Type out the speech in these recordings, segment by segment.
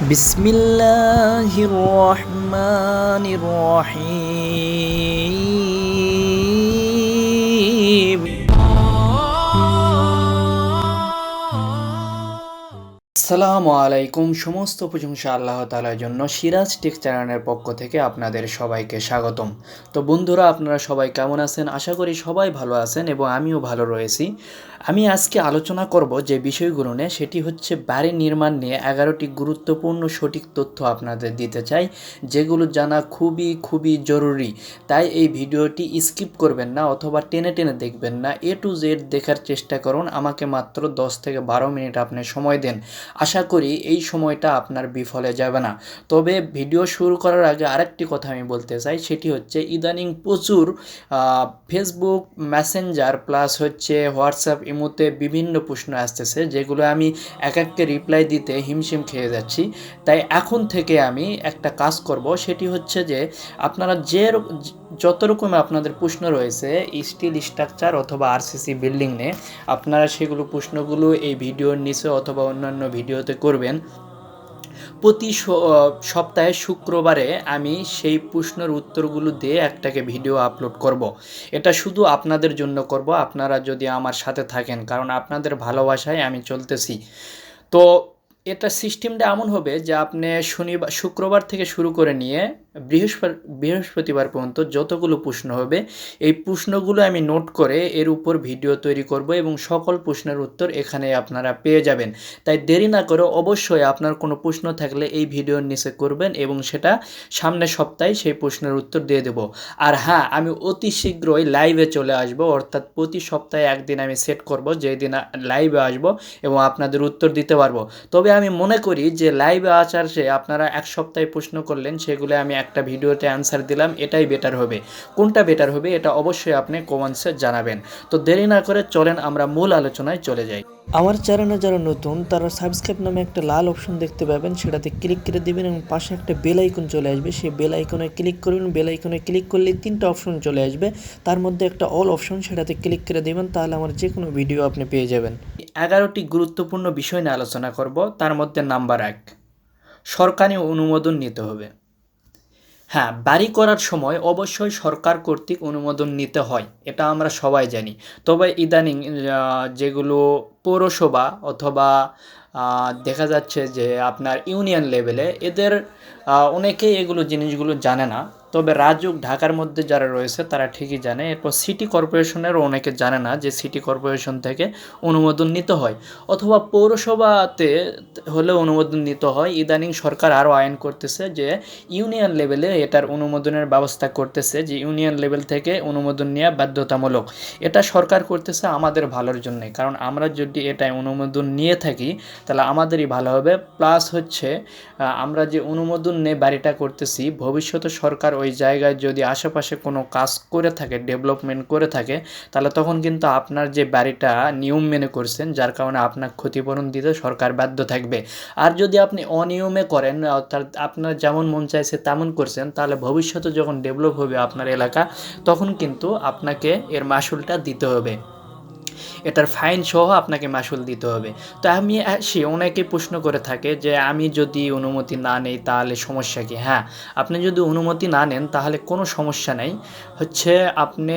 بسم الله الرحمن الرحيم আসসালামু আলাইকুম সমস্ত প্রশংসা আল্লাহ তালার জন্য সিরাজ টেক চ্যানেলের পক্ষ থেকে আপনাদের সবাইকে স্বাগতম তো বন্ধুরা আপনারা সবাই কেমন আছেন আশা করি সবাই ভালো আছেন এবং আমিও ভালো রয়েছি আমি আজকে আলোচনা করব যে বিষয়গুলো নিয়ে, সেটি হচ্ছে বাড়ি নির্মাণ নিয়ে এগারোটি গুরুত্বপূর্ণ সঠিক তথ্য আপনাদের দিতে চাই, যেগুলো জানা খুবই খুবই জরুরি। তাই এই ভিডিওটি স্কিপ করবেন না অথবা টেনে টেনে দেখবেন না। এ টু জেড দেখার চেষ্টা করুন, আমাকে মাত্র দশ থেকে বারো মিনিট আপনি সময় দেন। আশা করি এই সময়টা আপনার বিফলে যাবে না। তবে ভিডিও শুরু করার আগে আরেকটি কথা আমি বলতে চাই, সেটি হচ্ছে ইদানিং প্রচুর ফেসবুক মেসেঞ্জার প্লাস হচ্ছে হোয়াটসঅ্যাপ ইমোতে বিভিন্ন প্রশ্ন আসতেছে, যেগুলো আমি এক এককে রিপ্লাই দিতে হিমশিম খেয়ে যাচ্ছি। তাই এখন থেকে আমি একটা কাজ করব, সেটি হচ্ছে যে আপনারা যে যত রকম আপনাদের প্রশ্ন রয়েছে স্টিল স্ট্রাকচার অথবা আরসিসি বিল্ডিং নিয়ে, আপনারা সেগুলো প্রশ্নগুলো এই ভিডিওর নিচে অথবা অন্যান্য ভিডিওতে করবেন। প্রতি সপ্তাহে শুক্রবারে আমি সেই প্রশ্নের উত্তরগুলো দিয়ে একটাকে ভিডিও আপলোড করব। এটা শুধু আপনাদের জন্য করব, আপনারা যদি আমার সাথে থাকেন, কারণ আপনাদের ভালোবাসায় আমি চলতেছি তো এটা সিস্টেমটা এমন হবে যে আপনি শনিবার শুক্রবার থেকে শুরু করে নিয়ে বৃহস্পতি বৃহস্পতিবার পর্যন্ত যতগুলো প্রশ্ন হবে, এই প্রশ্নগুলো আমি নোট করে এর উপর ভিডিও তৈরি করব এবং সকল প্রশ্নের উত্তর এখানে আপনারা পেয়ে যাবেন। তাই দেরি না করে অবশ্যই আপনার কোনো প্রশ্ন থাকলে এই ভিডিওর নিচে করবেন এবং সেটা সামনের সপ্তাহে সেই প্রশ্নের উত্তর দিয়ে দেব। আর হ্যাঁ আমি অতি শীঘ্রই লাইভে চলে আসব, অর্থাৎ প্রতি সপ্তাহে একদিন আমি সেট করব যেই দিন লাইভে আসব এবং আপনাদের উত্তর দিতে পারব। তবে আমি মনে করি যে লাইভে আসার সে আপনারা এক সপ্তাহে প্রশ্ন করলেন, সেগুলো আমি একটা ভিডিওতে অ্যান্সার দিলাম এটাই বেটার হবে। কোনটা বেটার হবে এটা অবশ্যই আপনি কমেন্টসে জানাবেন। তো দেরি না করে চলেন আমরা মূল আলোচনায় চলে যাই। আমার চ্যানেলে যারা নতুন তারা সাবস্ক্রাইব নামে একটা লাল অপশন দেখতে পাবেন সেটাতে ক্লিক করে দিবেন এবং পাশে একটা বেল আইকন চলে আসবে। সেই বেল আইকনে ক্লিক করবেন বেল আইকনে ক্লিক করলে তিনটা অপশন চলে আসবে। তার মধ্যে একটা অল অপশন সেটাতে ক্লিক করে দিবেন তাহলে আমার যে কোনো ভিডিও আপনি পেয়ে যাবেন। এগারোটি গুরুত্বপূর্ণ বিষয় নিয়ে আলোচনা করব তার মধ্যে নাম্বার এক সরকারি অনুমোদন নিতে হবে। হ্যাঁ বাড়ি করার সময় অবশ্যই সরকার কর্তৃক অনুমোদন নিতে হয়, এটা আমরা সবাই জানি। তবে ইদানিং যেগুলো পৌরসভা অথবা দেখা যাচ্ছে যে আপনার ইউনিয়ন লেভেলে এদের অনেকেই এগুলো জিনিসগুলো জানে না। তবে রাজুক ঢাকার মধ্যে যারা রয়েছে, তারা ঠিকই জানে। এরপর সিটি কর্পোরেশনেরও অনেকে জানে না যে সিটি কর্পোরেশন থেকে অনুমোদন নিতে হয়। অথবা পৌরসভাতে হলে অনুমোদন নিতে হয়। ইদানিং সরকার আরও আইন করতেছে যে ইউনিয়ন লেভেলে এটার অনুমোদনের ব্যবস্থা করতেছে যে ইউনিয়ন লেভেল থেকে অনুমোদন নেওয়া বাধ্যতামূলক। এটা সরকার করতেছে আমাদের ভালোর জন্যে। কারণ আমরা যদি এটা অনুমোদন নিয়ে থাকি, তাহলে আমাদেরই ভালো হবে। প্লাস হচ্ছে আমরা যে অনুমোদন নিয়ে বাড়িটা করতেছি, ভবিষ্যতে সরকার ওই জায়গায় যদি আশেপাশে কোনো কাজ করে থাকে ডেভেলপমেন্ট করে থাকে, তাহলে তখন কিন্তু আপনার যে বাড়িটা নিয়ম মেনে করছেন, যার কারণে আপনার ক্ষতিপূরণ দিতে সরকার বাধ্য থাকবে। আর যদি আপনি অনিয়মে করেন, অর্থাৎ আপনার যেমন মন চাইছে তেমন করছেন, তাহলে ভবিষ্যতে যখন ডেভেলপ হবে আপনার এলাকা, তখন কিন্তু আপনাকে এর মাসুলটা দিতে হবে। এটার ফাইন সহ আপনাকে মাসুল দিতে হবে। তো আমি সে অনেকে প্রশ্ন করে থাকে যে, আমি যদি অনুমতি না নেই তাহলে সমস্যা কি? হ্যাঁ আপনি যদি অনুমতি না নেন তাহলে কোনো সমস্যা নেই। হচ্ছে আপনি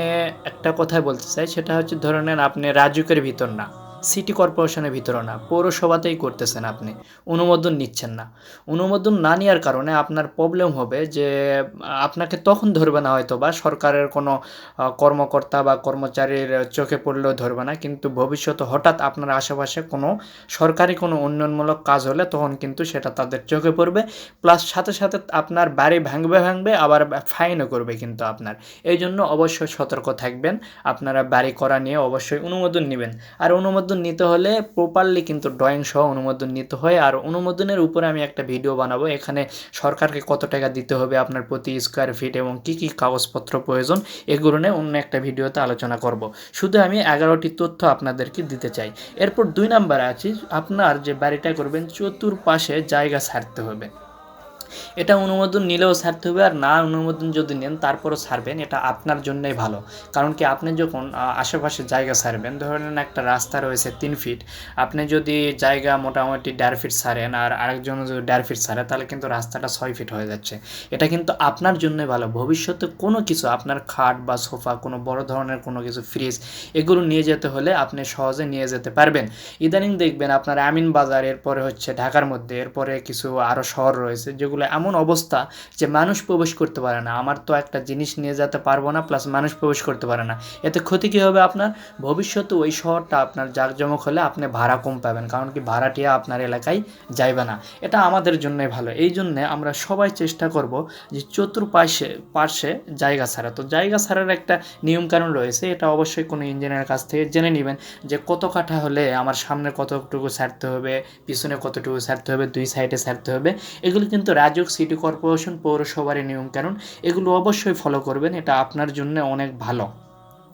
একটা কথা বলতে চাই, সেটা হচ্ছে ধরে নেন আপনি রাজুকের ভিতর না। সিটি কর্পোরেশনের ভিতরে না, পৌরসভাতেই করতেছেন আপনি। অনুমোদন নিচ্ছেন না। অনুমোদন না নেওয়ার কারণে আপনার প্রবলেম হবে যে, আপনাকে তখন ধরবে না হয়তো বা সরকারের কোনো কর্মকর্তা বা কর্মচারীর চোখে পড়লেও ধরবে না, কিন্তু ভবিষ্যতে হঠাৎ আপনার আশেপাশে কোনো সরকারি কোনো উন্নয়নমূলক কাজ হলে তখন কিন্তু সেটা তাদের চোখে পড়বে। প্লাস সাথে সাথে আপনার বাড়ি ভাঙবে ভাঙবে আবার ফাইনও করবে কিন্তু আপনার। এই জন্য অবশ্যই সতর্ক থাকবেন। আপনারা বাড়ি করা নিয়ে অবশ্যই অনুমোদন নেবেন। আর অনুমোদন নিতে হলে প্রপারলি কিন্তু ড্রয়িং সহ অনুমোদন নিতে হয়। আর অনুমোদনের উপরে আমি একটা ভিডিও বানাবো। এখানে সরকারকে কত টাকা দিতে হবে, আপনার প্রতি স্কোয়ার ফিট এবং কি কি কাগজপত্র প্রয়োজন, এগুলো নিয়ে অন্য একটা ভিডিওতে আলোচনা করব। শুধু আমি এগারোটি তথ্য আপনাদেরকে দিতে চাই। এরপর দুই নাম্বারে আছি, আপনার যে বাড়িটা করবেন চতুর্পাশে জায়গা ছাড়তে হবে। এটা অনুমোদন নিলেও ছাড়তে হবে আর না অনুমোদন যদি নেন, তারপরও ছাড়বেন। এটা আপনার জন্যই ভালো। কারণ কি, আপনি যখন আশেপাশে জায়গা ছাড়বেন, ধরেন একটা রাস্তা রয়েছে তিন ফিট, আপনি যদি জায়গা মোটামুটি দেড় ফিট ছাড়েন আর আরেকজন যদি দেড় ফিট ছাড়ে, তাহলে কিন্তু রাস্তাটা ছয় ফিট হয়ে যাচ্ছে। এটা কিন্তু আপনার জন্যই ভালো। ভবিষ্যতে কোনো কিছু, আপনার খাট বা সোফা, কোনো বড় ধরনের কোনো কিছু, ফ্রিজ, এগুলো নিয়ে যেতে হলে আপনি সহজে নিয়ে যেতে পারবেন। ইদানিং দেখবেন আপনার আমিন বাজার এরপরে হচ্ছে ঢাকার মধ্যে, এরপরে কিছু আরও শহর রয়েছে, যেগুলো এমন অবস্থা যে মানুষ প্রবেশ করতে পারে না। আমার তো একটা জিনিস নিয়ে যেতে পারব না প্লাস মানুষ প্রবেশ করতে পারে না। এতে ক্ষতি কী হবে আপনার? ভবিষ্যতে ওই শহরটা আপনার জাঁকজমক হলে আপনি ভাড়া কম পাবেন, কারণ কি ভাড়াটিয়া আপনার এলাকায় যাইবে না। এটা আমাদের জন্যই ভালো। এই জন্যে আমরা সবাই চেষ্টা করব যে চতুর্পাশে, পার্শ্বে জায়গা ছাড়া। তো জায়গা ছাড়ার একটা নিয়মকানুন রয়েছে, এটা অবশ্যই কোনো ইঞ্জিনিয়ারের কাছ থেকে জেনে নেবেন যে কত কাঠা হলে আমার সামনে কতটুকু ছাড়তে হবে, পিছনে কতটুকু ছাড়তে হবে, দুই সাইডে ছাড়তে হবে। এগুলো কিন্তু রাজক সিটি কর্পোরেশন পৌরসভার নিয়মকানুন এগুলো অবশ্যই ফলো করবেন এটা আপনার জন্য অনেক ভালো।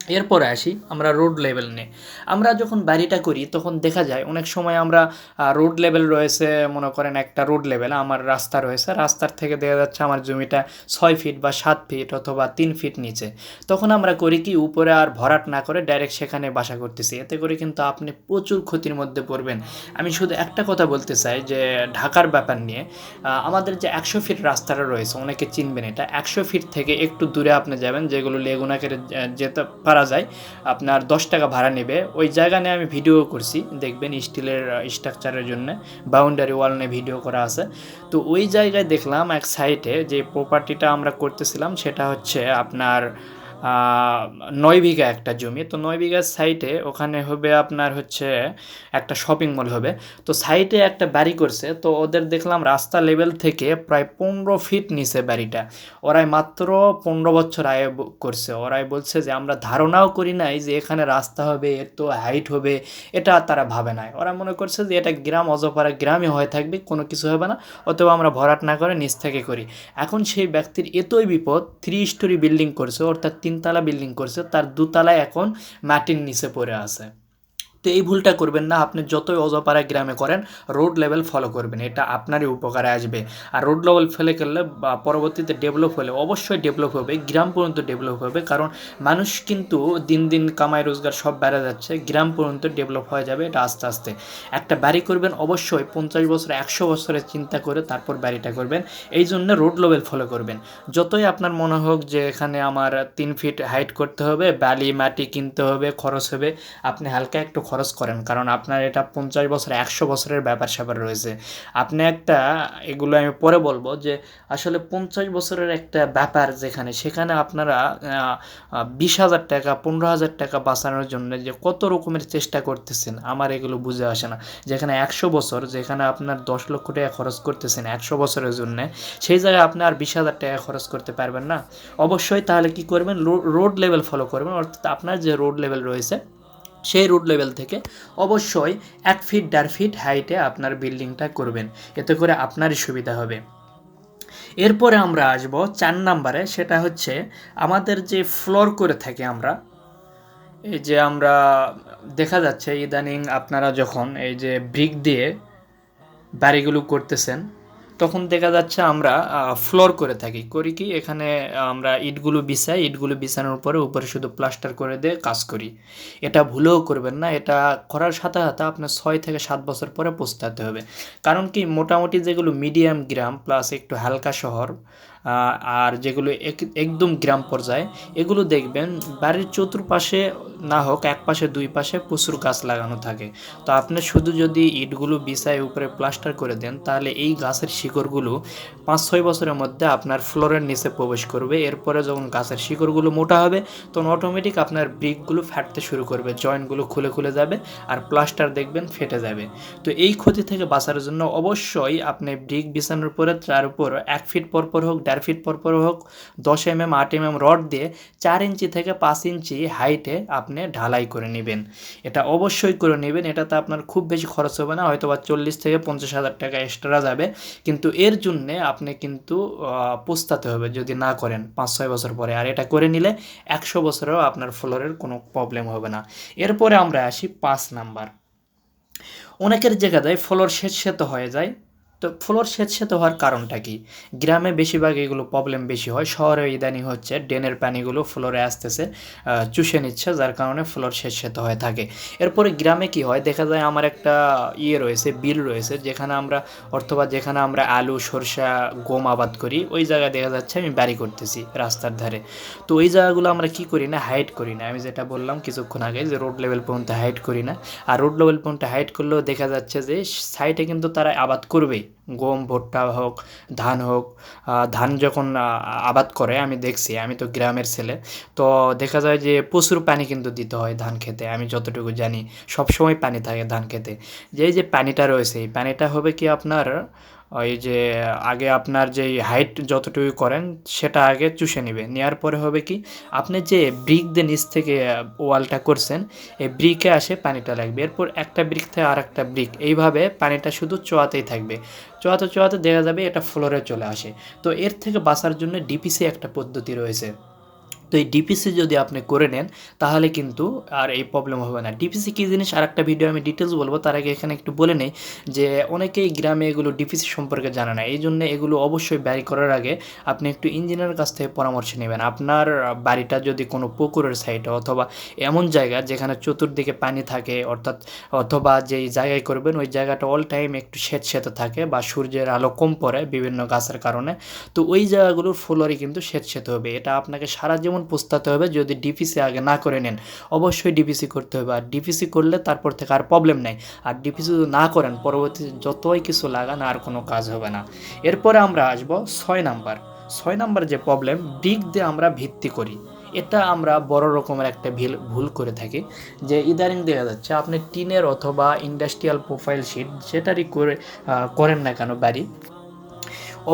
এরপরে আসি আমরা রোড লেভেল নিয়ে। আমরা যখন বাড়িটা করি, তখন দেখা যায় অনেক সময় আমরা রোড লেভেল রয়েছে, মনে করেন একটা রোড লেভেল আমার রাস্তা রয়েছে। রাস্তার থেকে দেখা যাচ্ছে আমার জমিটা ছয় ফিট বা সাত ফিট অথবা তিন ফিট নিচে। তখন আমরা করি কি, উপরে আর ভরাট না করে ডাইরেক্ট সেখানে বাসা করতেছি। এতে করে কিন্তু আপনি প্রচুর ক্ষতির মধ্যে পড়বেন। আমি শুধু একটা কথা বলতে চাই যে, ঢাকার ব্যাপার নিয়ে আমাদের যে একশো ফিট রাস্তাটা রয়েছে, অনেকে চিনবেন এটা। একশো ফিট থেকে একটু দূরে আপনি যাবেন, যেগুলো লেগুনাকে যেতে পারা যায়, আপনার দশ টাকা ভাড়া নেবে। ওই জায়গা নিয়ে আমি ভিডিও করছি, দেখবেন স্টিলের স্ট্রাকচারের জন্য বাউন্ডারি ওয়াল নিয়ে ভিডিও করা আছে। তো ওই জায়গায় দেখলাম এক সাইটে যে প্রপার্টিটা আমরা করতেছিলাম, সেটা হচ্ছে আপনার নয় বিঘা একটা জমি। তো নয় বিঘার সাইটে ওখানে হবে আপনার হচ্ছে একটা শপিং মল হবে। তো সাইটে একটা বাড়ি করছে। তো ওদের দেখলাম রাস্তা লেভেল থেকে প্রায় পনেরো ফিট নিচে বাড়িটা। ওরাই মাত্র পনেরো বছর আয় করছে। ওরাই বলছে যে, আমরা ধারণাও করি নাই যে এখানে রাস্তা হবে এত হাইট হবে। এটা তারা ভাবে নাই। ওরা মনে করছে যে, এটা গ্রাম অজপাড়া গ্রামে হয়ে থাকবে, কোনো কিছু হবে না। অথবা আমরা ভরাট না করে নিচ থেকে করি। এখন সেই ব্যক্তির এতই বিপদ থ্রি স্টোরি বিল্ডিং করছে, অর্থাৎ তিনতলা বিল্ডিং করছে তার দুতলা এখন মাটির নিচে পড়ে আছে। তো এই ভুলটা করবেন না, আপনি যতই অজপাড়া গ্রামে করেন রোড লেভেল ফলো করবেন, এটা আপনারই উপকারে আসবে। আর রোড লেভেল ফেলে করলে বা পরবর্তীতে ডেভেলপ হলে অবশ্যই ডেভেলপ হবে, গ্রাম পর্যন্ত ডেভেলপ হবে, কারণ মানুষ কিন্তু দিন দিন কামাই রোজগার সব বেড়ে যাচ্ছে, গ্রাম পর্যন্ত ডেভেলপ হয়ে যাবে এটা আস্তে আস্তে। একটা বাড়ি করবেন অবশ্যই পঞ্চাশ বছর, একশো বছরের চিন্তা করে তারপর বাড়িটা করবেন, এই জন্য রোড লেভেল ফলো করবেন। যতই আপনার মনে হোক যে এখানে আমার তিন ফিট হাইট করতে হবে, বালি মাটি কিনতে হবে, খরচ হবে, আপনি হালকা একটু খরচ করেন, কারণ আপনার এটা পঞ্চাশ বছর, একশো বছরের ব্যাপার স্যাপার রয়েছে। আপনি একটা, এগুলো আমি পরে বলব যে, আসলে পঞ্চাশ বছরের একটা ব্যাপার যেখানে, সেখানে আপনারা বিশ হাজার টাকা, পনেরো হাজার টাকা বাঁচানোর জন্য যে কত রকমের চেষ্টা করতেছেন, আমার এগুলো বুঝে আসে না। যেখানে একশো বছর, যেখানে আপনার দশ লক্ষ টাকা খরচ করতেছেন একশো বছরের জন্য, সেই জায়গায় আপনি আর বিশ হাজার টাকা খরচ করতে পারবেন না। অবশ্যই তাহলে কি করবেন? রোড লেভেল ফলো করবেন, অর্থাৎ আপনার যে রোড লেভেল রয়েছে সেই রুট লেভেল থেকে অবশ্যই এক ফিট দেড় ফিট হাইটে আপনার বিল্ডিংটা করবেন। এতে করে আপনারই সুবিধা হবে। এরপরে আমরা আসব চার নাম্বারে, সেটা হচ্ছে আমাদের যে ফ্লোর করে থাকি আমরা, এই যে আমরা দেখা যাচ্ছে ইদানিং আপনারা যখন এই যে ব্রিক দিয়ে বাড়িগুলো করতেছেন তখন দেখা যাচ্ছে আমরা ফ্লোর করে থাকি। করি কি, এখানে আমরা ইটগুলো বিছাই, ইটগুলো বিছানোর পরে উপরে শুধু প্লাস্টার করে দিয়ে কাজ করি। এটা ভুলেও করবেন না, এটা করার সাথে সাথে আপনার ছয় থেকে সাত বছর পরে পৌঁছাতে হবে। কারণ কি, মোটামুটি যেগুলো মিডিয়াম গ্রাম প্লাস একটু হালকা শহর আর যেগুলো এক- একদম গ্রাম পর্যায়ে, এগুলো দেখবেন বাড়ির চতুর্পাশে না হোক, এক পাশে, দুই পাশে প্রচুর গাছ লাগানো থাকে। তো আপনি শুধু যদি ইটগুলো বিছায় উপরে প্লাস্টার করে দেন, তাহলে এই গাছের শিকড়গুলো পাঁচ, ছয় বছরের মধ্যে আপনার ফ্লোরের নিচে প্রবেশ করবে। এরপরে যখন গাছের শিকড়গুলো মোটা হবে, তখন অটোমেটিক আপনার ব্রিকগুলো ফাটতে শুরু করবে, জয়েন্টগুলো খুলে খুলে যাবে আর প্লাস্টার দেখবেন ফেটে যাবে। তো এই ক্ষতি থেকে বাঁচার জন্য অবশ্যই আপনি ব্রিক বিছানোর পরে, তার উপর এক ফিট পর পর হোক দেড় ফিট পর পর হোক, দশ এম এম আট এম এম রড দিয়ে চার ইঞ্চি থেকে পাঁচ ইঞ্চি হাইটে আপনি ঢালাই করে নেবেন। এটা অবশ্যই করে নেবেন, এটাতে আপনার খুব বেশি খরচ হবে না হয়তো বা চল্লিশ থেকে পঞ্চাশ হাজার টাকা এক্সট্রা যাবে। কিন্তু এর জন্যে আপনি কিন্তু পস্তাতে হবে যদি না করেন পাঁচ ছয় বছর পরে। আর এটা করে নিলে একশো বছরেও আপনার ফ্লোরের কোনো প্রবলেম হবে না। এরপরে আমরা আসি পাঁচ নাম্বার। অনেকের জায়গায় ফ্লোর শেষ তো হয়ে যায় তো ফ্লোর স্যাঁতস্যাঁতে হওয়ার কারণটা কি? গ্রামে বেশিরভাগ এগুলো প্রবলেম বেশি হয়। শহরে ইদানিং হচ্ছে, ড্রেনের পানিগুলো ফ্লোরে আসতেছে চুষে নিচ্ছে, যার কারণে ফ্লোর স্যাঁতস্যাঁতে হয়ে থাকে। এরপরে গ্রামে কি হয়? দেখা যায় আমার একটা ইয়ে রয়েছে, বিল রয়েছে, যেখানে আমরা, অথবা যেখানে আমরা আলু, সরষা, গম আবাদ করি। ওই জায়গায় দেখা যাচ্ছে আমি বাড়ি করতেছি রাস্তার ধারে। তো ওই জায়গাগুলো আমরা কি করি না হাইট করি না। আমি যেটা বললাম কিছুক্ষণ আগে যে রোড লেভেল পর্যন্ত হাইট করি না। আর রোড লেভেল পর্যন্ত হাইট করলেও দেখা যাচ্ছে যে সাইডে কিন্তু তারা আবাদ করবেই। গম, ভুট্টা হোক, ধান হোক ধান যখন আবাদ করে, আমি দেখছি, আমি তো গ্রামের ছেলে, তো দেখা যায় যে প্রচুর পানি কিন্তু দিতে হয় ধান খেতে, আমি যতটুকু জানি, সবসময় পানি থাকে ধান খেতে। যে যে পানিটা রয়েছে, এই পানিটা হবে কি আপনার ওই যে আগে আপনার যে হাইট যতটুকু করেন, সেটা আগে চুষে নেবে নেওয়ার পরে হবে কি, আপনি যে ব্রিক দিয়ে নিচ থেকে ওয়ালটা করছেন, এই ব্রিকে আসে পানিটা লাগবে। এরপর একটা ব্রিক থেকে আর একটা ব্রিক এইভাবে পানিটা শুধু চোয়াতেই থাকবে। চোয়াতে চোয়াতে দেখা যাবে এটা ফ্লোরে চলে আসে। তো এর থেকে বাঁচার জন্য ডিপিসি একটা পদ্ধতি রয়েছে। তো এই ডিপিসি যদি আপনি করে নেন, তাহলে কিন্তু আর এই প্রবলেম হবে না। ডিপিসি কী জিনিস? আর একটা ভিডিও আমি ডিটেলস বলব, তার আগে এখানে একটু বলে নেই যে অনেকেই গ্রামে এগুলো ডিপিসি সম্পর্কে জানে না। এই জন্য এগুলো অবশ্যই ব্যয় করার আগে আপনি একটু ইঞ্জিনিয়ারের কাছ থেকে পরামর্শ নেবেন। আপনার বাড়িটা যদি কোনো পুকুরের সাইডে অথবা এমন জায়গা যেখানে চতুর্দিকে পানি থাকে, অর্থাৎ অথবা যেই জায়গায় করবেন, ওই জায়গাটা অল টাইম একটু শ্বেত শ্বেত থাকে বা সূর্যের আলো কম পড়ে বিভিন্ন গাছের কারণে। তো ওই জায়গাগুলোর ফ্লোরে কিন্তু শ্বেত শ্বেত হবে। এটা আপনাকে সারা জীবন পুষতাতে হবে যদি ডিপিসি আগে না করে নেন। অবশ্যই ডিপিসি করতে হবে। আর ডিপিসি করলে তারপর থেকে আর প্রবলেম নেই। আর ডিপিসি যদি না করেন, পরবর্তীতে যতই কিছু লাগান আর কোনো কাজ হবে না। এরপরে আমরা আসব ছয় নাম্বার। ছয় নাম্বার যে প্রবলেম ব্রিক দিয়ে আমরা ভিত্তি করি। এটা আমরা বড় রকমের একটা ভিল ভুল করে থাকি। যে ইদানিং দেখা যাচ্ছে, আপনি টিনের অথবা ইন্ডাস্ট্রিয়াল প্রোফাইল শিট যেটারই করে করেন না কেন বাড়ি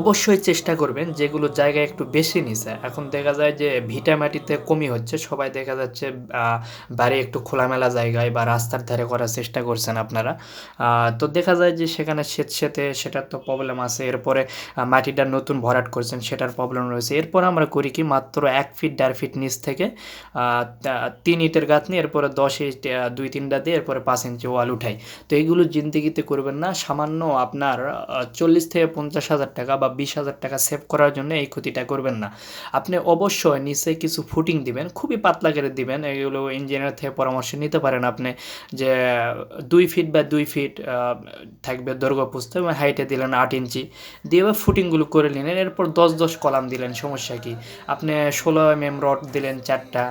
অবশ্যই চেষ্টা করবেন যেগুলো জায়গা একটু বেশি নিছে এখন দেখা যায় যে ভিটা মাটিতে কমই হচ্ছে, সবাই দেখা যাচ্ছে বাড়ি একটু খোলামেলা জায়গায় বা রাস্তার ধারে করার চেষ্টা করছেন আপনারা। তো দেখা যায় যে সেখানে সেত সেতে সেটার তো প্রবলেম আছে, এরপরে মাটিটা নতুন ভরাট করছেন সেটার প্রবলেম রয়েছে। এরপর আমরা করি কি, মাত্র এক ফিট দেড় ফিট নিচ থেকে তিন ইটের গাঁথনি, এরপরে দশ ইট দুই তিনটা দিয়ে এরপরে পাঁচ ইঞ্চি ওয়াল উঠাই। তো এইগুলো জিন্দিগিতে করবেন না, সামান্য আপনার চল্লিশ থেকে পঞ্চাশ হাজার টাকা বা বিশ হাজার টাকা সেভ করার জন্য এই ক্ষতিটা করবেন না। আপনি অবশ্যই নিচে কিছু ফুটিং দিবেন, খুবই পাতলা করে দিবেন। এগুলো ইঞ্জিনিয়ার থেকে পরামর্শ নিতে পারেন আপনি যে, দুই ফিট বা দুই ফিট থাকবে দৈর্ঘ্য পুস্ত এবং হাইটে দিলেন আট ইঞ্চি। দিয়ে ফুটিংগুলো করে নিলেন, এরপর দশ দশ কলাম দিলেন, সমস্যা কি? আপনি ষোলো এম এম রড দিলেন চারটা।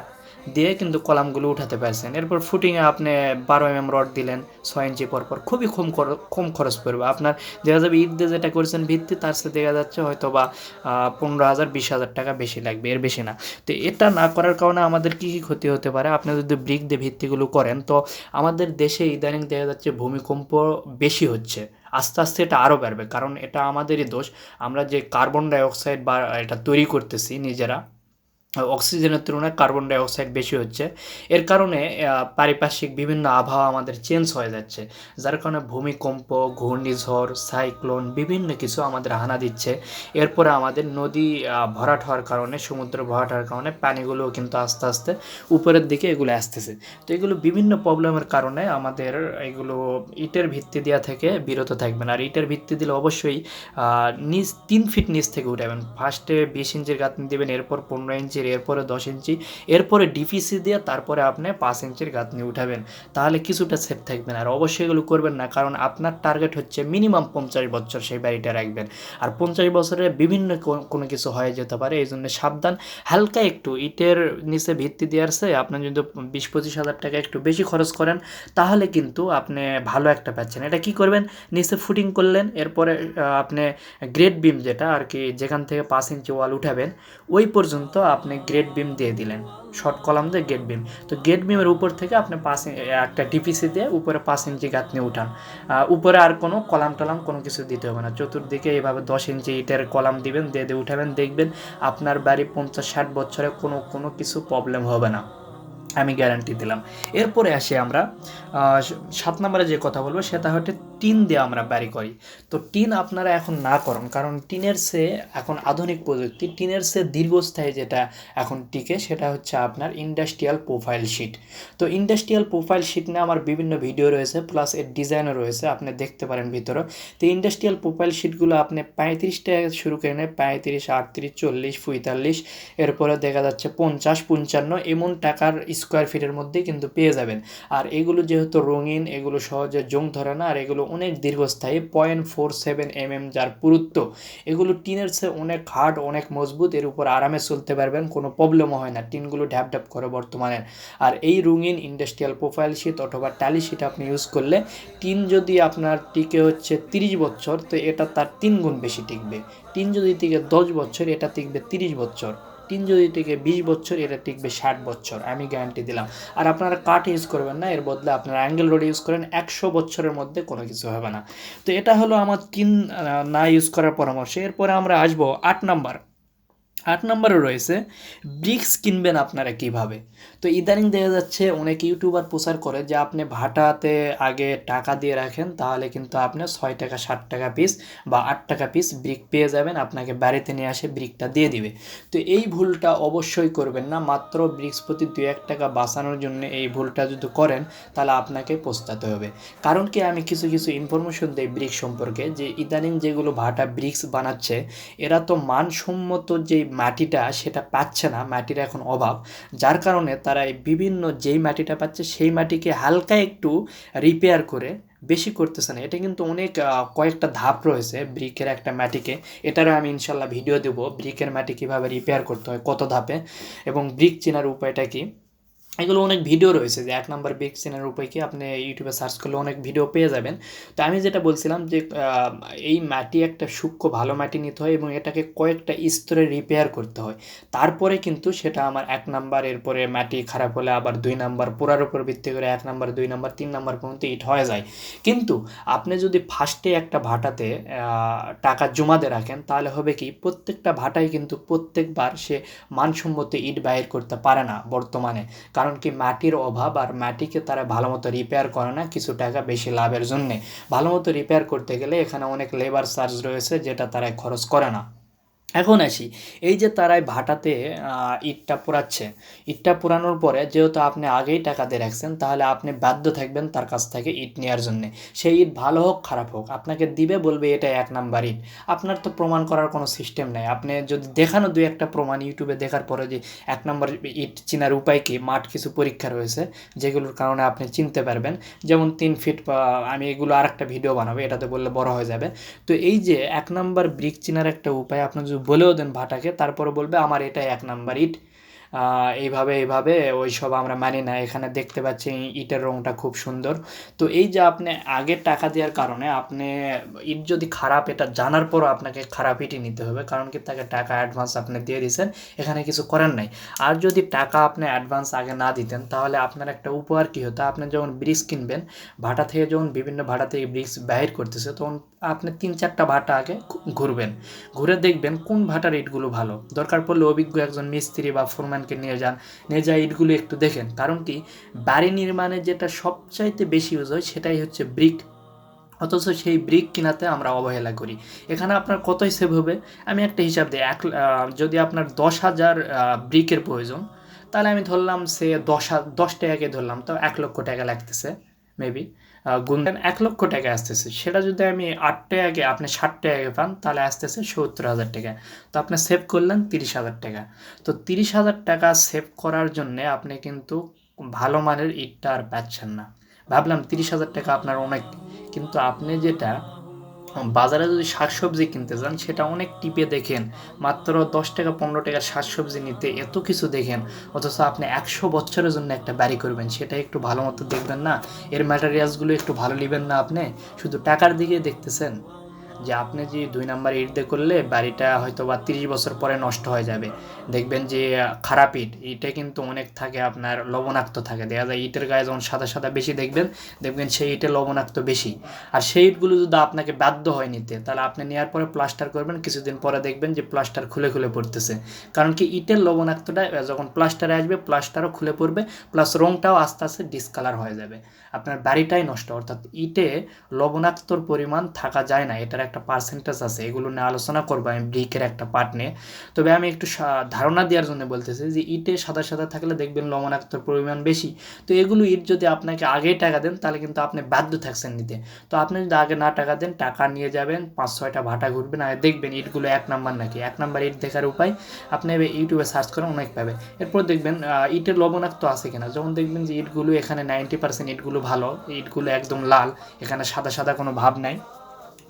দিয়ে কিন্তু কলামগুলো উঠাতে পারছেন। এরপর ফুটিংয়ে আপনি বারো এম এম রড দিলেন, ছয় ইঞ্চি পর পর। খুবই কম কম খরচ পড়বে। আপনার দেখা যাবে ঈদ যেটা করেছেন ভিত্তি, তার সাথে দেখা যাচ্ছে হয়তো বা পনেরো হাজার, বিশ হাজার টাকা বেশি লাগবে, এর বেশি না। তো এটা না করার কারণে আমাদের কী কী ক্ষতি হতে পারে? আপনি যদি ব্রিক দিয়ে ভিত্তিগুলো করেন, তো আমাদের দেশে ইদানিং দেখা যাচ্ছে ভূমিকম্প বেশি হচ্ছে। আস্তে আস্তে এটা আরও বাড়বে, কারণ এটা আমাদেরই দোষ। আমরা যে কার্বন ডাইঅক্সাইড বা এটা তৈরি করতেছি নিজেরা অক্সিজেনের তুলনায় কার্বন ডাই অক্সাইড বেশি হচ্ছে। এর কারণে পারিপার্শ্বিক বিভিন্ন আবহাওয়া আমাদের চেঞ্জ হয়ে যাচ্ছে। যার কারণে ভূমিকম্প, ঘূর্ণিঝড়, সাইক্লোন, বিভিন্ন কিছু আমাদের হানা দিচ্ছে। এরপরে আমাদের নদী ভরাট হওয়ার কারণে, সমুদ্র ভরাট হওয়ার কারণে পানিগুলোও কিন্তু আস্তে আস্তে উপরের দিকে এগুলো আসতেছে। তো এগুলো বিভিন্ন প্রবলেমের কারণে আমাদের এগুলো ইটের ভিত্তি দেওয়া থেকে বিরত থাকবেন। আর ইটের ভিত্তি দিলে অবশ্যই নিচ তিন ফিট নিচ থেকে উঠাবেন। ফার্স্টে বিশ ইঞ্চির গাঁথনি দেবেন, এরপর পনেরো ইঞ্চির এরপরে দশ ইঞ্চি, এরপরে ডিপিসি দিয়ে তারপরে আপনি পাঁচ ইঞ্চির গাঁথনি উঠাবেন। তাহলে কিছুটা সেফ থাকবেন। আর অবশ্যই এগুলো করবেন না, কারণ আপনার টার্গেট হচ্ছে মিনিমাম পঞ্চাশ বছর সেই বাড়িটা রাখবেন। আর পঞ্চাশ বছরে বিভিন্ন কোনো কিছু হয়ে যেতে পারে, এই জন্য সাবধান। হালকা একটু ইটের নিচে ভিত্তি আসছে আপনি যদি বিশ পঁচিশ হাজার টাকা একটু বেশি খরচ করেন, তাহলে কিন্তু আপনি ভালো একটা পাচ্ছেন। এটা কি করবেন? নিচে ফুটিং করলেন, এরপরে আপনি গ্রেট বিম যেটা আর কি, যেখান থেকে পাঁচ ইঞ্চি ওয়াল উঠাবেন, ওই পর্যন্ত আপনি গ্রেড বিম দিয়ে দিলেন। শর্ট কলাম দিয়ে গেট বিম তো গেট বিমের উপর থেকে আপনি পাঁচ একটা ডিপিসি দিয়ে উপরে পাঁচ ইঞ্চি গাঁথনি উঠান। উপরে আর কোনো কলাম টলাম কোনো কিছু দিতে হবে না। চতুর্দিকে এইভাবে দশ ইঞ্চি ইটের কলাম দিবেন, দিয়ে দিয়ে উঠাবেন। দেখবেন আপনার বাড়ি পঞ্চাশ ষাট বছরে কোনো কোনো কিছু প্রবলেম হবে না। আমি গ্যারান্টি দিলাম। এরপরে আসি আমরা সাত নম্বরে যে কথা বলব সেটা হচ্ছে টিন দিয়ে আমরা বাড়ি করি। তো টিন আপনারা এখন না করুন, কারণ টিনের সে এখন আধুনিক প্রযুক্তি, টিনের সে দীর্ঘস্থায়ী যেটা এখন টিকে সেটা হচ্ছে আপনার ইন্ডাস্ট্রিয়াল প্রোফাইল শিট তো ইন্ডাস্ট্রিয়াল প্রোফাইল শিট নিয়ে আমার বিভিন্ন ভিডিও রয়েছে প্লাস এর ডিজাইনও রয়েছে, আপনি দেখতে পারেন ভিতরে। তো ইন্ডাস্ট্রিয়াল প্রোফাইল শিটগুলো আপনি পঁয়ত্রিশ টাকা শুরু করে নেয় পঁয়ত্রিশ, আটত্রিশ, চল্লিশ, পঁয়তাল্লিশ, এরপরে দেখা যাচ্ছে পঞ্চাশ, পঞ্চান্ন, এমন টাকার স্কোয়ার ফিটের মধ্যে কিন্তু পেয়ে যাবেন। আর এগুলো যেহেতু রঙিন, এগুলো সহজে জং ধরে না, আর এগুলো অনেক দীর্ঘস্থায়ী point four seven M M যার পুরুত্ব, এগুলো টিনের চেয়ে অনেক হার্ড অনেক মজবুত, এর উপর আরামে চলতে পারবেন, কোনো প্রবলেমও হয় না। টিনগুলো ঢ্যাপ ঢ্যাপ করে বর্তমানে। আর এই রঙিন ইন্ডাস্ট্রিয়াল প্রোফাইল শিট অথবা টালি শিট আপনি ইউজ করলে টিন যদি আপনার টিকে হচ্ছে তিরিশ বছর, তো এটা তার তিন গুণ বেশি টিকবে। টিন যদি টিকে দশ বছর, এটা টিকবে তিরিশ বছর। টিন যদি থেকে বিশ বছর, এটা টিকবে ষাট বছর। আমি গ্যারান্টি দিলাম। আর আপনারা কাঠ ইউজ করবেন না, এর বদলে আপনারা অ্যাঙ্গেল রোড ইউজ করেন, একশো বছরের মধ্যে কোনো কিছু হবে না। তো এটা হলো আমার তিন না ইউজ করার পরামর্শ। এরপরে আমরা আসব আট নাম্বার আট নম্বরে রয়েছে, ব্রিক্স কিনবেন আপনারা কীভাবে? তো ইদানিং দেখা যাচ্ছে অনেক ইউটিউবার প্রচার করে যে আপনি ভাটাতে আগে টাকা দিয়ে রাখেন, তাহলে কিন্তু আপনি ছয় টাকা ষাট টাকা পিস বা আট টাকা পিস ব্রিক পেয়ে যাবেন, আপনাকে বাড়িতে নিয়ে আসে, ব্রিকটা দিয়ে দিবে। তো এই ভুলটা অবশ্যই করবেন না, মাত্র ব্রিক্স প্রতি দু এক টাকা বাঁচানোর জন্য এই ভুলটা যদি করেন, তাহলে আপনাকে পস্তাতে হবে। কারণ কি আমি কিছু কিছু ইনফরমেশন দেই ব্রিক্স সম্পর্কে, যে ইদানিং যেগুলো ভাটা ব্রিক্স বানাচ্ছে, এরা তো মানসম্মত যে মাটিটা সেটা পাচ্ছে না, মাটির এখন অভাব। যার কারণে তারা এই বিভিন্ন যেই মাটিটা পাচ্ছে, সেই মাটিকে হালকা একটু রিপেয়ার করে বেশি করতেছে না। এটা কিন্তু অনেক কয়েকটা ধাপ রয়েছে ব্রিকের একটা মাটিকে। এটারও আমি ইনশাল্লাহ ভিডিও দেবো। ব্রিকের মাটি কীভাবে রিপেয়ার করতে হয়, কত ধাপে? এবং ব্রিক চেনার উপায়টা কি? এগুলো অনেক ভিডিও রয়েছে যে এক নম্বর ব্রিক চেনার উপায় কি আপনি ইউটিউবে সার্চ করলে অনেক ভিডিও পেয়ে যাবেন। তো আমি যেটা বলছিলাম যে এই মাটি একটা সূক্ষ্ম ভালো মাটি নিতে হয় এবং এটাকে কয়েকটা স্তরে রিপেয়ার করতে হয়। তারপরে কিন্তু সেটা আমার এক নাম্বার এরপরে মাটি খারাপ হলে আবার দুই নাম্বার পুরার উপর ভিত্তি করে এক নাম্বার দুই নাম্বার তিন নাম্বার পর্যন্ত ইট হয়ে যায়। কিন্তু আপনি যদি ফার্স্টে একটা ভাটাতে টাকা জমাতে রাখেন, তাহলে হবে কি প্রত্যেকটা ভাটায় কিন্তু প্রত্যেকবার সে মানসম্মত ইট বাইর করতে পারে না বর্তমানে। কারণ কি মাটির অভাব আর মাটিকে তারা ভালো মতো রিপেয়ার করে না কিছু টাকা বেশি লাভের জন্যে। ভালো মতো রিপেয়ার করতে গেলে এখানে অনেক লেবার চার্জ রয়েছে যেটা তারা খরচ করে না। এখন আসি। এই যে তারাই ভাটাতে ইটটা পোড়াচ্ছে। ইটটা পোড়ানোর পরে যেহেতু আপনি আগেই টাকা দিয়ে রাখছেন, তাহলে আপনি বাধ্য থাকবেন তার কাছ থেকে ইট নেওয়ার জন্যে। সেই ইট ভালো হোক, খারাপ হোক, আপনাকে দিবে, বলবে এটা এক নাম্বার ইট। আপনার তো প্রমাণ করার কোনো সিস্টেম নেই। আপনি যদি দেখানো দুই একটা প্রমাণ ইউটিউবে দেখার পরে যে এক নম্বর ইট চিনার উপায় কি? মাঠ কিছু পরীক্ষা রয়েছে, যেগুলোর কারণে আপনি চিনতে পারবেন। যেমন তিন ফিট আমি এগুলো আর একটা ভিডিও বানাবো, এটাতে বললে বড় হয়ে যাবে। তো এই যে এক নাম্বার ব্রিক চিনার একটা উপায়, আপনার যদি বলেও দেন ভাটাকে তারপর বলবে আমার এটা এক নাম্বার ইট। এইভাবে এইভাবে ওই সব আমরা মানি না। এখানে দেখতে পাচ্ছি ইটের রংটা খুব সুন্দর। তো এই যে আপনি আগে টাকা দেওয়ার কারণে আপনি ইট যদি খারাপ, এটা জানার পরও আপনাকে খারাপ ইটই নিতে হবে। কারণ কি, তাকে টাকা অ্যাডভান্স আপনি দিয়ে দিয়েছেন, এখানে কিছু করার নাই। আর যদি টাকা আপনি অ্যাডভান্স আগে না দিতেন, তাহলে আপনার একটা উপহার কী হতো? আপনি যখন ব্রিক্স কিনবেন, ভাটা থেকে যখন বিভিন্ন ভাটা থেকে ব্রিক্স বাইর করতেছে, তখন আপনি তিন চারটা ভাটা আগে ঘুরবেন। ঘুরে দেখবেন কোন ভাটার ইটগুলো ভালো। দরকার পড়লে অভিজ্ঞ একজন মিস্ত্রি বা ফোরম্যানকে নিয়ে যান। নিয়ে যা ইটগুলো একটু দেখেন। কারণ কি? বাড়ি নির্মাণে যেটা সবচাইতে বেশি ইউজ হয়, সেটাই হচ্ছে ব্রিক অথচ সেই ব্রিক কিনাতে আমরা অবহেলা করি। এখানে আপনার কতই সেভ হবে? আমি একটা হিসাব দিই। এক যদি আপনার দশ হাজার ব্রিকের প্রয়োজন, তাহলে আমি ধরলাম সে দশ দশ টাকাকে ধরলাম, তো এক লক্ষ টাকা লাগতেছে মেবি গুণ এক লক্ষ টাকা আসতেছে। সেটা যদি আমি আট আগে, আপনি ষাট আগে পান, তাহলে আসতেছে সত্তর হাজার টাকা। তো আপনি সেভ করলেন তিরিশ হাজার টাকা। তো তিরিশ হাজার টাকা সেভ করার জন্যে আপনি কিন্তু ভালো মানের ইটটা আর পাচ্ছেন না। ভাবলাম তিরিশ হাজার টাকা আপনার অনেক, কিন্তু আপনি যেটা বাজারে যদি শাকসবজি কিনতে যান, সেটা অনেক টিপে দেখেন। মাত্র দশ টাকা, পনেরো টাকার শাকসবজি নিতে এত কিছু দেখেন। অথচ আপনি একশো বছরের জন্য একটা বাড়ি করবেন, সেটা একটু ভালো মতো দেখবেন না। এর ম্যাটেরিয়ালসগুলো একটু ভালো নেবেন না আপনি? শুধু টাকার দিকে দেখতেছেন? যে আপনি যে দুই নাম্বার ইট দিয়ে করলে বাড়িটা হয়তো বা তিরিশ বছর পরে নষ্ট হয়ে যাবে। দেখবেন যে, খারাপ ইট, ইটে কিন্তু অনেক থাকে আপনার লবণাক্ত থাকে। দেখা যায় ইটের গায়ে যখন সাদা সাদা বেশি দেখবেন দেখবেন সেই ইটে লবণাক্ত বেশি। আর সেই ইটগুলো যদি আপনাকে বাধ্য হয় নিতে, তাহলে আপনি নেওয়ার পরে প্লাস্টার করবেন, কিছুদিন পরে দেখবেন যে প্লাস্টার খুলে খুলে পড়তেছে। কারণ কি, ইটের লবণাক্তটা যখন প্লাস্টারে আসবে, প্লাস্টারও খুলে পড়বে, প্লাস রংটাও আস্তে আস্তে ডিসকালার হয়ে যাবে। আপনার বাড়িটাই নষ্ট, অর্থাৎ ইটে লবণাক্তর পরিমাণ থাকা যায় না, এটার একটা পার্সেন্টেজ আছে, এগুলো নিয়ে আলোচনা করব, আমি ব্রিকের একটা পার্ট নিয়ে। তবে আমি একটু ধারণা দেওয়ার জন্য বলতেছি যে, ইটে সাদা সাদা থাকলে দেখবেন লবণাক্তর পরিমাণ বেশি। তো এগুলো ইট যদি আপনাকে আগেই টাকা দেন, তাহলে কিন্তু আপনি বাধ্য থাকছেন নিতে। তো আপনি যদি আগে না টাকা দেন, টাকা নিয়ে যাবেন, পাঁচ ছয়টা ভাটা ঘুরবেন, আর দেখবেন ইটগুলো এক নাম্বার নাকি। এক নাম্বার ইট দেখার উপায়, আপনি ইউটিউবে সার্চ করেন, অনেক পাবে এরপর দেখবেন ইটের লবণাক্ত আছে কিনা। যখন দেখবেন যে, ইটগুলো এখানে নাইনটি পার্সেন্ট ইটগুলো ভালো, ইটগুলো একদম লাল, এখানে সাদা সাদা কোনো ভাব নাই।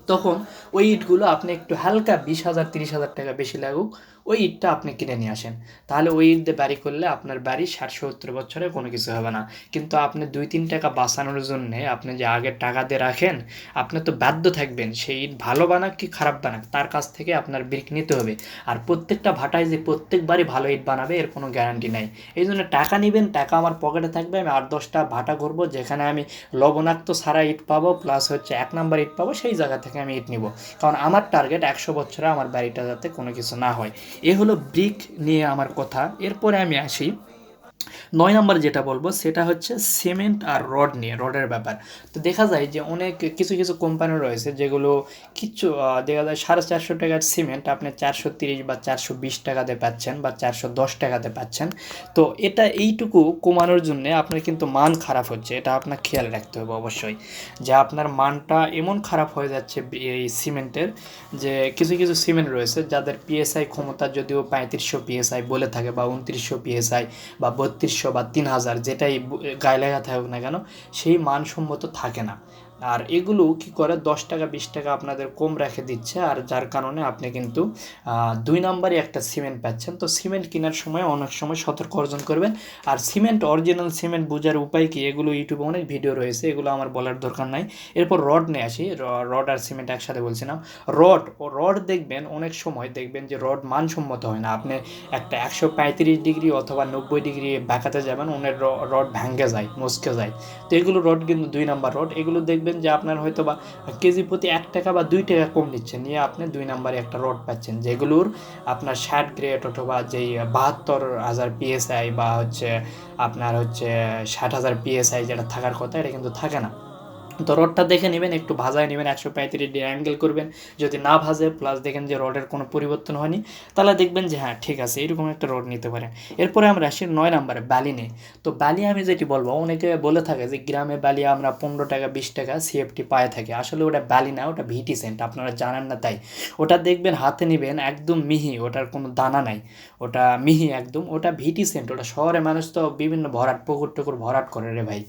তখন ওই ইটগুলো আপনি একটু হালকা বিশ হাজার তিরিশ হাজার টাকা বেশি লাগুক। ওই ইটটা আপনি কিনে নিয়ে আসেন। তাহলে ওই ইট দিয়ে বাড়ি করলে আপনার বাড়ি ষাট সত্তর বছরে কোনো কিছু হবে না। কিন্তু আপনি দুই তিন টাকা বাঁচানোর জন্যে আপনি যে আগের টাকা দিয়ে রাখেন, আপনি তো বাধ্য থাকবেন সেই ইট ভালো বানাক কি খারাপ বানাক, তার কাছ থেকে আপনার ব্রিক নিতে হবে। আর প্রত্যেকটা ভাটায় যে প্রত্যেকবারই ভালো ইট বানাবে, এর কোনো গ্যারান্টি নাই। এই জন্য টাকা নেবেন, টাকা আমার পকেটে থাকবে, আমি আট দশটা ভাটা ঘুরবো যেখানে আমি লবণাক্ত সারা ইট পাবো প্লাস হচ্ছে এক নাম্বার ইট পাবো, সেই জায়গা থেকে আমি ইট নিব। কারণ আমার টার্গেট একশো বছরে আমার বাড়িটা যাতে কোনো কিছু না হয়। এ হলো ব্রিক নিয়ে আমার কথা। এরপরে আমি আসি। নয় নম্বর যেটা বলব সেটা হচ্ছে সিমেন্ট আর রড নিয়ে রডের ব্যাপার। তো দেখা যায় যে অনেক কিছু কিছু কোম্পানি রয়েছে যেগুলো আহ, দেখা যায় সাড়ে চারশো টাকার সিমেন্ট আপনি চারশো তিরিশ বা চারশো বিশ টাকাতে পাচ্ছেন বা চারশো দশ টাকাতে পাচ্ছেন। তো এটা এইটুকু কমানোর জন্য আপনার কিন্তু মান খারাপ হচ্ছে এটা আপনার খেয়াল রাখতে হবে অবশ্যই। যে আপনার মানটা এমন খারাপ হয়ে যাচ্ছে এই সিমেন্টের যে কিছু কিছু সিমেন্ট রয়েছে যাদের পিএসআই ক্ষমতা যদিও পঁয়ত্রিশশো পিএসআই বলে থাকে বা উনত্রিশশো পিএসআই বা বত্রিশশো বা তিন হাজার যেটাই গায়ে লেখা থাকুক না কেন সেই মানসম্মত থাকে না। আর এগুলো কি করে দশ টাকা, বিশ টাকা আপনাদের কম রেখে দিচ্ছে, আর যার কারণে আপনি কিন্তু দুই নম্বরই একটা সিমেন্ট পাচ্ছেন। তো সিমেন্ট কেনার সময় অনেক সময় সতর্ক অর্জন করবেন। আর সিমেন্ট, অরিজিনাল সিমেন্ট বোঝার উপায় কি? এগুলো ইউটিউবে অনেক ভিডিও রয়েছে, এগুলো আমার বলার দরকার নাই। এরপর রড নিয়ে আসি রড আর সিমেন্ট একসাথে বলছিলাম। রড, ও রড দেখবেন, অনেক সময় দেখবেন যে রড মানসম্মত হয় না। আপনি একটা একশো পঁয়ত্রিশ ডিগ্রি অথবা নব্বই ডিগ্রি বাঁকাতে যাবেন র- রড ভেঙে যায়, মস্কে যায়। তো এগুলো রড কিন্তু দুই নাম্বার রড। এগুলো দেখবেন যে আপনার হয়তো বা কেজি প্রতি এক টাকা বা দুই টাকা কম নিচ্ছে নিয়ে আপনি দুই নাম্বারে একটা রড পাচ্ছেন, যেগুলোর আপনার ষাট গ্রেড অথবা যেই বাহাত্তর হাজার পিএসআই বা হচ্ছে আপনার হচ্ছে ষাট হাজার পিএসআই যেটা থাকার কথা, এটা কিন্তু থাকে না। তো রডটা দেখে নেবেন, একটু ভাজায় নেবেন, একশো পঁয়ত্রিশ ডিগ্রি অ্যাঙ্গেল করবেন। যদি না ভাজে প্লাস দেখেন যে রডের কোনো পরিবর্তন হয়নি, তাহলে দেখবেন যে হ্যাঁ ঠিক আছে, এরকম একটা রড নিতে পারেন। এরপরে আমরা আসি নয় নাম্বারে বালি নিয়ে তো বালি আমি যেটি বলব, অনেকে বলে থাকে যে গ্রামে বালি আমরা পনেরো টাকা, বিশ টাকা সিএফটি পায়ে থাকি। আসলে ওটা বালি না, ওটা ভিটি সেন্ট আপনারা জানেন না তাই। ওটা দেখবেন হাতে নেবেন, একদম মিহি, ওটার কোনো দানা নাই। ওটা মিহি একদম, ওটা ভিটি সেন্ট ওটা শহরে মানুষ তো বিভিন্ন ভরাট পুকুর টুকুর ভরাট করে রে ভাই।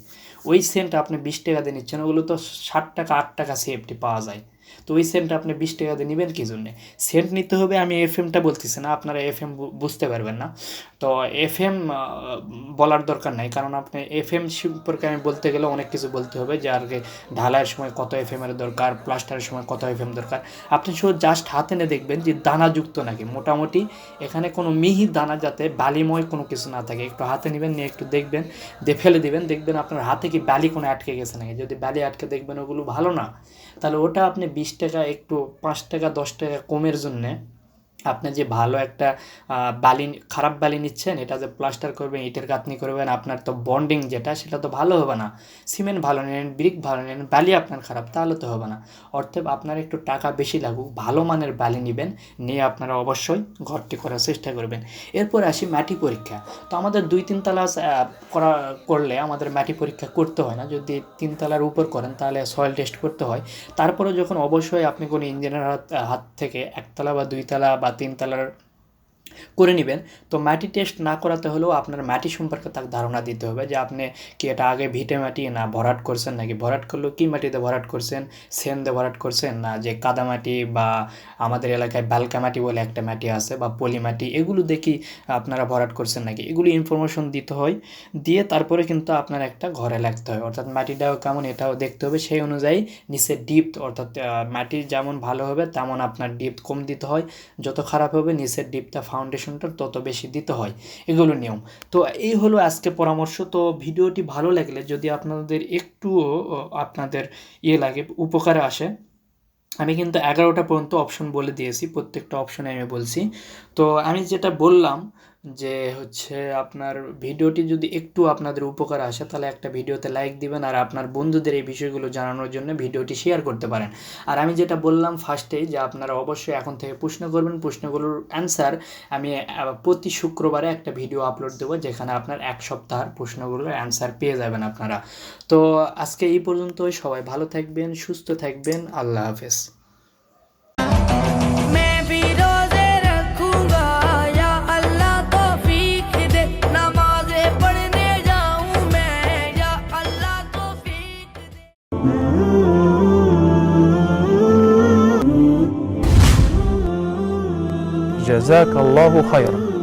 ওই সেন্ট আপনি বিশ টাকা দিয়ে নিচ্ছেন, ওগুলো তো ষাট টাকা, আট টাকা সেফটি পাওয়া যায়। তো ওই সেন্ট আপনি বিশ টাকা দিয়ে নেবেন কি জন্যে? সেন্ট নিতে হবে, আমি এফ এমটা বলতেছি না, আপনারা এফ এম বুঝতে পারবেন না। তো এফ এম বলার দরকার নাই, কারণ আপনি এফ এম সম্পর্কে আমি বলতে গেলে অনেক কিছু বলতে হবে যে আর ঢালাইয়ের সময় কত এফ এম এর দরকার প্লাস্টারের সময় কত এফ এম দরকার। আপনি শুধু জাস্ট হাতে নিয়ে দেখবেন যে দানাযুক্ত নাকি, মোটামুটি এখানে কোনো মিহি দানা যাতে বালিময় কোনো কিছু না থাকে। একটু হাতে নেবেন, নিয়ে একটু দেখবেন, দিয়ে ফেলে দিবেন, দেখবেন আপনার হাতে কি বালি কোনো আটকে গেছে নাকি? যদি বালি আটকে দেখবেন ওগুলো ভালো না, তাহলে ওটা আপনি বিশ টাকা একটু পাঁচ টাকা দশ টাকা কমের জন্যে। আপনি যে ভালো একটা বালি খারাপ বালি নিচ্ছেন, এটা যে প্লাস্টার করবেন, ইটের গাঁথনি করবেন, আপনার তো বন্ডিং যেটা, সেটা তো ভালো হবে না। সিমেন্ট ভালো নেন ব্রিক ভালো নেন, বালি আপনার খারাপ, তাহলে তো হবে না। অর্থাৎ আপনার একটু টাকা বেশি লাগুক, ভালো মানের বালি নেবেন, নিয়ে আপনারা অবশ্যই ঘরটি করার চেষ্টা করবেন। এরপর আসি মাটি পরীক্ষা। তো আমাদের দুই তিন তলা করা, করলে আমাদের মাটি পরীক্ষা করতে হয় না। যদি তিন তলার উপর করেন, তাহলে সয়েল টেস্ট করতে হয়। তারপরে যখন অবশ্যই আপনি কোনো ইঞ্জিনিয়ার হাত থেকে একতলা বা দুই দুইতলা বা তিনতলার করে নেবেন। তো মাটি টেস্ট না করাতে হলেও আপনার মাটি সম্পর্কে তার ধারণা দিতে হবে যে আপনি কি এটা আগে ভিটে মাটি না ভরাট করছেন নাকি? ভরাট করলেও কী মাটিতে ভরাট করছেন? সেন দিয়ে ভরাট করছেন? না, যে কাদা মাটি বা আমাদের এলাকায় বালকা মাটি বলে একটা মাটি আছে বা পলি মাটি, এগুলো দেখি আপনারা ভরাট করছেন নাকি? এগুলি ইনফরমেশন দিতে হয়। দিয়ে তারপরে কিন্তু আপনার একটা ঘরে লাগতে হয়। অর্থাৎ মাটিটাও কেমন এটাও দেখতে হবে। সেই অনুযায়ী নিচের ডিপ অর্থাৎ মাটি যেমন ভালো হবে, তেমন আপনার ডিপ কম দিতে হয়। যত খারাপ হবে, নিচের ডিপটা ফাউন্ডেশনটা তত বেশি দিতে হয়। এগুলো নিয়ম। তো এই হলো আজকে পরামর্শ। তো ভিডিওটি ভালো লাগলে যদি আপনাদের একটুও আপনাদের ইয়ে লাগে, উপকারে আসে, আমি কিন্তু এগারোটা পর্যন্ত অপশন বলে দিয়েছি, প্রত্যেকটা অপশনে আমি বলছি। তো আমি যেটা বললাম যে হচ্ছে আপনার ভিডিওটি যদি একটু আপনাদের উপকার আসে, তাহলে একটা ভিডিওতে লাইক দিবেন আর আপনার বন্ধুদের এই বিষয়গুলো জানানোর জন্য ভিডিওটি শেয়ার করতে পারেন। আর আমি যেটা বললাম ফার্স্টেই যে আপনারা অবশ্যই এখন থেকে প্রশ্ন করবেন, প্রশ্নগুলোর অ্যান্সার আমি প্রতি শুক্রবারে একটা ভিডিও আপলোড দেবো, যেখানে আপনার এক সপ্তাহের প্রশ্নগুলোর অ্যান্সার পেয়ে যাবেন আপনারা। তো আজকে এই পর্যন্তই, সবাই ভালো থাকবেন, সুস্থ থাকবেন, আল্লাহ হাফেজ। جزاك الله خيرا.